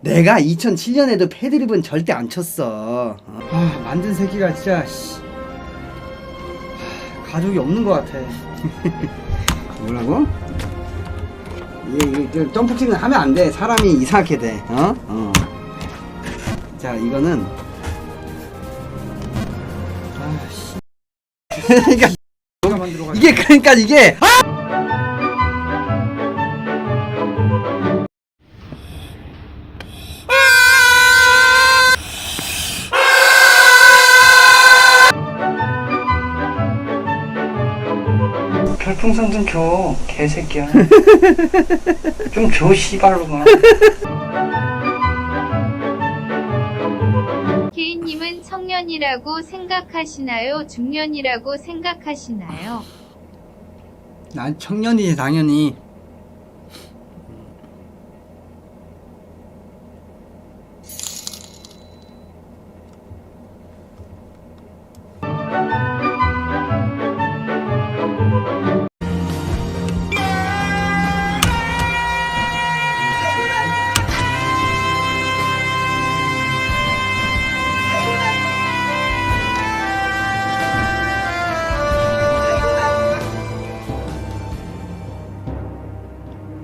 내가 2007년에도 패드립은 절대 안 쳤어. 아, 만든 새끼가 진짜 씨. 하, 가족이 없는 것 같아. 뭐라고? 이게, 그 점프킥은 하면 안 돼. 사람이 이상하게 돼. 어? 어. 자, 이거는 아, 씨. 그러니까 이게 그러니까 이게 아! 별풍선 좀 줘, 개새끼야. 좀 줘, 씨발로만. 케이님은 청년이라고 생각하시나요? 중년이라고 생각하시나요? 난 청년이지 당연히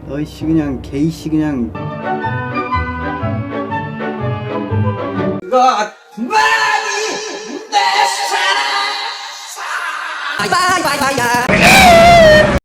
너이씨 그냥 개이씨 그냥. 이거 많이 내 사랑